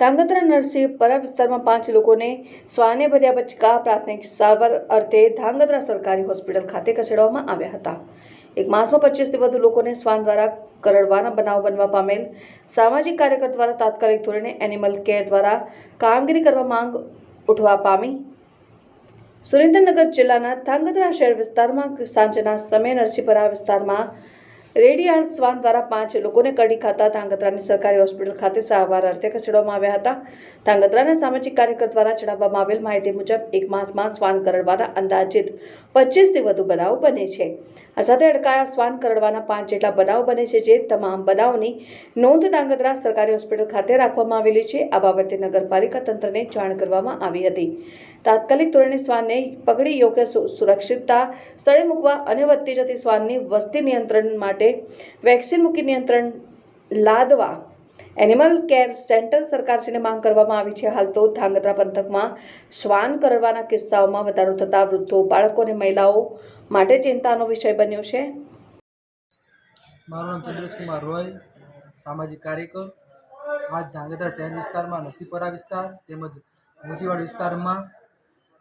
ધાંગધ્રા નરસિંહપરા વિસ્તારમાં પાંચ લોકોને શ્વાને ભર્યા બચકા પ્રાથમિક સારવાર અર્થે ધાંગધ્રા સરકારી હોસ્પિટલ ખાતે ખસેડવામાં આવ્યા હતા. એક માસમાં પચીસથી વધુ લોકોને શ્વાન દ્વારા કરડવાના બનાવ બનવા પામેલ સામાજિક કાર્યકર દ્વારા તાત્કાલિક ધોરણે એનિમલ કેર દ્વારા કામગીરી કરવા માંગ ઉઠવા પામી. સુરેન્દ્રનગર જિલ્લાના ધાંગધ્રા શહેર વિસ્તારમાં સાંજના સમયે નરસિંહપરા વિસ્તારમાં રેડિયાળ શ્વાન દ્વારા પાંચ લોકોને કડી ખાતા ધાંગધ્રાની સરકારી હોસ્પિટલ ખાતે સારવાર અર્થે ખસેડવામાં આવ્યા હતા. ધાંગધ્રાના સામાજિક કાર્યકર દ્વારા જણાવવામાં આવેલ માહિતી મુજબ, એક માસમાં શ્વાન કરડવાના અંદાજિત પચીસથી વધુ બનાવ બને છે. આ સાથે અડકાયા શ્વાન કરડવાના પાંચ જેટલા બનાવ બને છે જે તમામ બનાવની નોંધ ધાંગધ્રા સરકારી હોસ્પિટલ ખાતે રાખવામાં આવેલી છે. આ બાબતે નગરપાલિકા તંત્રને જાણ કરવામાં આવી હતી. તાત્કાલિક ધોરણે શ્વાનને પકડી યોગ્ય સુરક્ષિતતા સ્થળે મૂકવા અને વધતી જતી શ્વાનની વસ્તી નિયંત્રણ માટે વેક્સિન મૂકી નિયંત્રણ લાદવા એનિમલ કેર સેન્ટર સરકારશ્રીને માંગ કરવામાં આવી છે. હાલ તો ધાંગધ્રા પંથકમાં શ્વાન કરવાના કિસ્સાઓમાં વધારો થતા વૃદ્ધો, બાળકો અને મહિલાઓ માટે ચિંતાનો વિષય બન્યો છે. મારું નામ ચંદ્રેશકુમાર રોય, સામાજિક કાર્યકર. આજ ધાંગધ્રા શહેર વિસ્તારમાં નરસિંહપરા વિસ્તાર તેમજ મુસીવાડ વિસ્તારમાં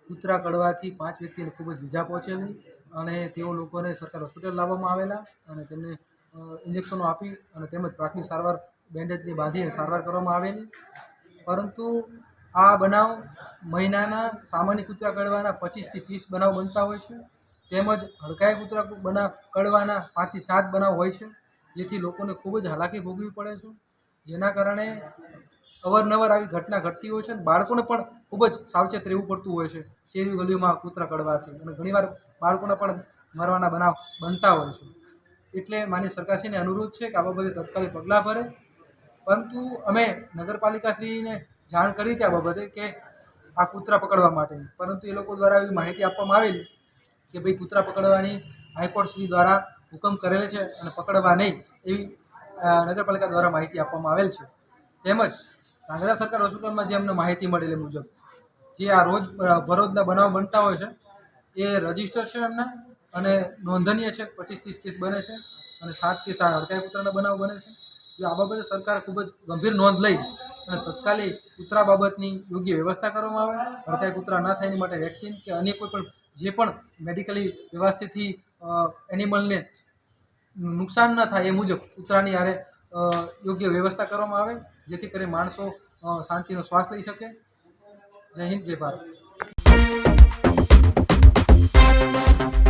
કૂતરા કડવાથી પાંચ વ્યક્તિને ખૂબ જ ઇજા પહોંચેલી અને તેઓ લોકોને સરકાર હોસ્પિટલ લાવવામાં આવેલા અને તેમને ઇન્જેક્શનો આપી અને તેમજ પ્રાથમિક સારવાર, બેન્ડેજની બાંધીને સારવાર કરવામાં આવેલી. પરંતુ આ બનાવ મહિનાના સામાન્ય કૂતરા કડવાના પચીસથી ત્રીસ બનાવ બનતા હોય છે. તેમજ હડકાય કૂતરા બનાવ કડવાના પાંચથી સાત બનાવ હોય છે, જેથી લોકોને ખૂબ જ હાલાકી ભોગવવી પડે છે. જેના કારણે અવારનવાર આવી ઘટના ઘટતી હોય છે અને બાળકોને પણ ખૂબ જ સાવચેત રહેવું પડતું હોય છે શેરી ગલીઓમાં કૂતરા કડવાથી અને ઘણીવાર બાળકોને પણ મરવાના બનાવ બનતા હોય છે. એટલે માન્ય સરકારશ્રીને અનુરોધ છે કે આ બાબતે તત્કાલિક પગલાં ભરે. પરંતુ અમે નગરપાલિકાશ્રીને જાણ કરી હતી આ બાબતે કે આ કૂતરા પકડવા માટેની. પરંતુ એ લોકો દ્વારા એવી માહિતી આપવામાં આવેલી કે ભાઈ કૂતરા પકડવાની હાઈકોર્ટ શ્રી દ્વારા હુકમ કરેલ છે અને પકડવા નહીં એવી નગરપાલિકા દ્વારા માહિતી આપવામાં આવેલ છે. તેમજ ધાંગધ્રા સરકાર હોસ્પિટલમાં જે અમને માહિતી મળેલી મુજબ, જે આ રોજ ભરોજના બનાવ બનતા હોય છે, એ રજિસ્ટર છે એમના અને નોંધનીય છે પચીસ ત્રીસ કેસ બને છે અને સાત કેસ આ હડકાઈ કૂતરાના બનાવ બને છે. જો આ બાબતે સરકાર ખૂબ જ ગંભીર નોંધ લઈ અને તત્કાલિક કૂતરા બાબતની યોગ્ય વ્યવસ્થા કરવામાં આવે હડકાઈ કૂતરા ના થાય એની માટે વેક્સિન કે અન્ય કોઈ પણ, જે પણ મેડિકલી વ્યવસ્થિતથી એનિમલને નુકસાન ન થાય એ મુજબ કૂતરાની આરે યોગ્ય વ્યવસ્થા કરવામાં આવે. જેથી કરી માણસો શાંતિનો શ્વાસ લઈ શકે. જય હિન્દ જય ભારત.